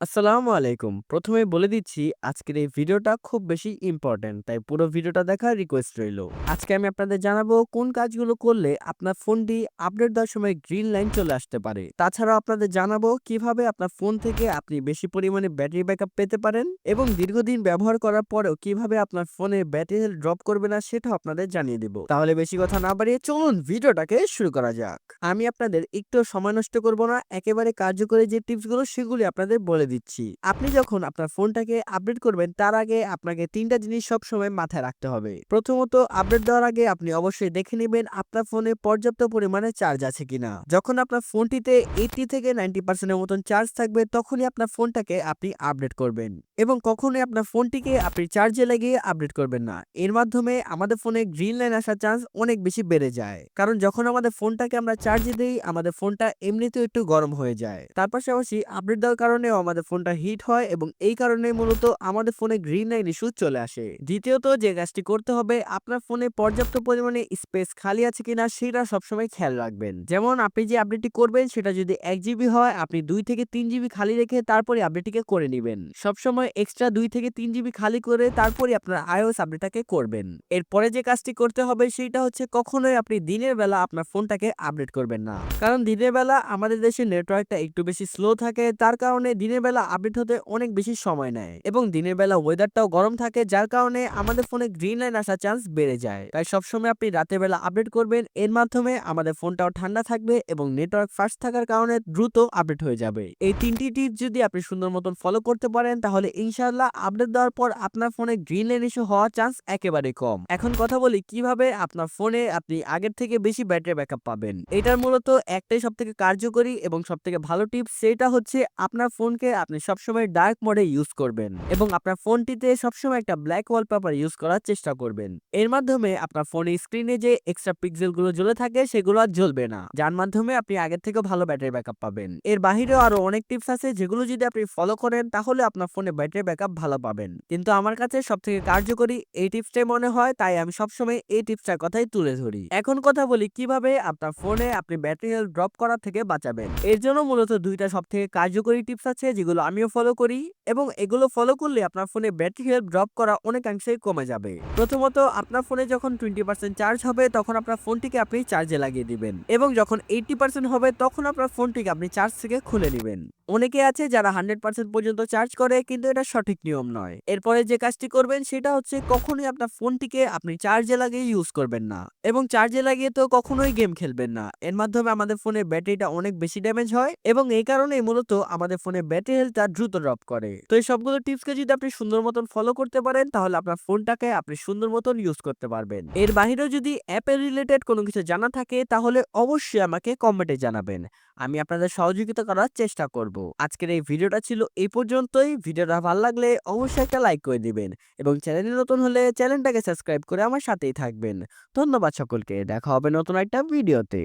আসসালামু আলাইকুম। প্রথমে বলে দিচ্ছি, আজকের এই ভিডিওটা খুব বেশি ইম্পোর্টেন্ট। তাই পুরো ভিডিওটা দেখার রিকোয়েস্ট রইল। আজকে আমি আপনাদের জানাব, কোন কাজগুলো করলে আপনার ফোনটি আপডেট দেওয়ার সময় গ্রিন লাইন চলে আসতে পারে। তাছাড়াও আপনাদের জানাব, কীভাবে আপনার ফোন থেকে আপনি বেশি পরিমাণে ব্যাটারি ব্যাকআপ পেতে পারেন এবং দীর্ঘদিন ব্যবহার করার পরেও কীভাবে আপনার ফোনে ব্যাটারি হেলথ ড্রপ করবে না সেটাও আপনাদের জানিয়ে দেব। তাহলে বেশি কথা না বাড়িয়ে চলুন ভিডিওটাকে শুরু করা যাক। আমি আপনাদের একটু সময় নষ্ট করব না। একেবারে কার্যকরী যে টিপসগুলো সেগুলি আপনাদের বলে দিচ্ছি। আপনি যখন আপনার ফোনটাকে আপডেট করবেন, তার আগে আপনাকে ৩ টা জিনিস সবসময় মাথায় রাখতে হবে। প্রথমত, আপডেট দেওয়ার আগে আপনি অবশ্যই দেখে নেবেন আপনার ফোনে পর্যাপ্ত পরিমাণে চার্জ আছে কিনা। যখন আপনার ফোনটিতে 80 থেকে 90% এর মতন চার্জ থাকবে, তখনই আপনার ফোনটাকে আপনি আপডেট করবেন। এবং কখনোই আপনার ফোনটিকে আপনি চার্জে লাগিয়ে আপডেট করবেন না। এর মাধ্যমে আমাদের ফোনে গ্রিন লাইন আসার চান্স অনেক বেশি বেড়ে যায়। কারণ যখন আমাদের ফোনটাকে আমরা চার্জে দিই, আমাদের ফোনটা এমনিতেও একটু গরম হয়ে যায়। তার পাশাপাশি আপডেট দেওয়ার কারণেও আমাদের ফোনটা হিট হয় এবং এই কারণেই মূলত আমাদের ফোনে গ্রিন লাইন ইস্যু চলে আসে। দ্বিতীয়ত যে কাজটি করতে হবে, আপনার ফোনে পর্যাপ্ত পরিমাণে স্পেস খালি আছে কিনা সেটা সবসময় খেয়াল রাখবেন। যেমন আপনি যে আপডেটটি করবেন সেটা যদি এক জিবি হয়, আপনি দুই থেকে তিন জিবি খালি রেখে তারপরে আপডেটটিকে করে নেবেন সবসময় এক্সট্রা দুই থেকে তিন জিবি খালি করে তারপরে আপনার iOS আপডেটটাকে করবেন। এরপরে যে কাজটি করতে হবে সেটা হচ্ছে কখনোই আপনি দিনের বেলা আপনার ফোনটাকে আপডেট করবেন না। কারণ দিনের বেলা আমাদের দেশে নেটওয়ার্কটা একটু বেশি স্লো থাকে, তার কারণে দিনের বেলা আপডেট হতে অনেক বেশি সময় নেয় এবং দিনের বেলা ওয়েদারটাও গরম থাকে, যার কারণে আমাদের ফোনে গ্রিন লাইন আসার চান্স বেড়ে যায়। তাই সবসময় আপনি রাতের বেলা আপডেট করবেন, এর মাধ্যমে আমাদের ফোনটাও ঠান্ডা থাকবে এবং নেটওয়ার্ক ফাস্ট থাকার কারণে দ্রুত আপডেট হয়ে যাবে। এই ৩ টি টিপস যদি আপনি সুন্দর মতন ফলো করতে পারেন, তাহলে ইনশাআল্লাহ আপডেট দেওয়ার পর আপনার ফোনে গ্রিন লাইন ইস্যু হওয়ার চান্স একেবারে কম। এখন কথা বলি, কীভাবে আপনার ফোনে আপনি আগের থেকে বেশি ব্যাটারি ব্যাকআপ পাবেন। এটার মূলত একটাই সবথেকে কার্যকরী এবং সবথেকে ভালো টিপস সেটা হচ্ছে আপনার ফোনকে আপনি সবসময় ডার্ক মোডে ইউজ করবেন এবং আপনার ফোনটিতে সবসময় একটা ব্ল্যাক ওয়ালপেপার ইউজ করার চেষ্টা করবেন। এর মাধ্যমে আপনার ফোনের স্ক্রিনে যে এক্সট্রা পিক্সেলগুলো জ্বলে থাকে সেগুলো আর জ্বলবে না। যার মাধ্যমে আপনি আগের থেকেও ভালো ব্যাটারি ব্যাকআপ পাবেন। এর বাহিরেও আরও অনেক টিপস আছে যেগুলো যদি আপনি ফলো করেন তাহলে আপনার ফোনে ব্যাটারি ব্যাকআপ ভালো পাবেন। কিন্তু আমার কাছে সব থেকে কার্যকরী এই টিপসটাই মনে হয়, তাই আমি সবসময় এই টিপসটার কথাই তুলে ধরি। এখন কথা বলি কীভাবে আপনার ফোনে আপনি ব্যাটারি হেলথ ড্রপ করা থেকে বাঁচাবেন। এর জন্য মূলত ২ টা সবথেকে কার্যকরী টিপস আছে যেগুলো আমিও ফলো করি এবং এগুলো ফলো করলে আপনার ফোনে ব্যাটারি হেলথ ড্রপ করা অনেকাংশেই কমে যাবে। প্রথমত, আপনার ফোনে যখন 20% চার্জ হবে, তখন আপনার ফোনটিকে আপনি চার্জে লাগিয়ে দিবেন এবং যখন 80% হবে, তখন আপনার ফোনটিকে আপনি চার্জ থেকে খুলে নিবেন। অনেকে আছে যারা 100% পর্যন্ত চার্জ করে, কিন্তু এটা সঠিক নিয়ম নয়। এরপরে যে কাজটি করবেন, সেটা হচ্ছে কখনোই আপনার ফোনটিকে আপনি চার্জে লাগিয়ে ইউজ করবেন না এবং চার্জে লাগিয়ে তো কখনোই গেম খেলবেন না। এর মাধ্যমে আমাদের ফোনের ব্যাটারিটা অনেক বেশি ড্যামেজ হয় এবং এই কারণেই মূলত আমাদের ফোনে ব্যাটারি হেলথটা দ্রুত ড্রপ করে। তো এই সবগুলো টিপসকে যদি আপনি সুন্দর মতন ফলো করতে পারেন, তাহলে আপনার ফোনটাকে আপনি সুন্দর মতন ইউজ করতে পারবেন। এর বাহিরেও যদি অ্যাপের রিলেটেড কোনো কিছু জানা থাকে, তাহলে অবশ্যই আমাকে কমেন্টে জানাবেন। আমি আপনাদের সহযোগিতা করার চেষ্টা করব। আজকের এই ভিডিওটা ছিল এই পর্যন্তই। ভিডিওটা ভালো লাগলে অবশ্যই একটা লাইক করে দিবেন এবং চ্যানেলে নতুন হলে চ্যানেলটাকে সাবস্ক্রাইব করে আমার সাথেই থাকবেন। ধন্যবাদ সকলকে। দেখা হবে নতুন একটা ভিডিওতে।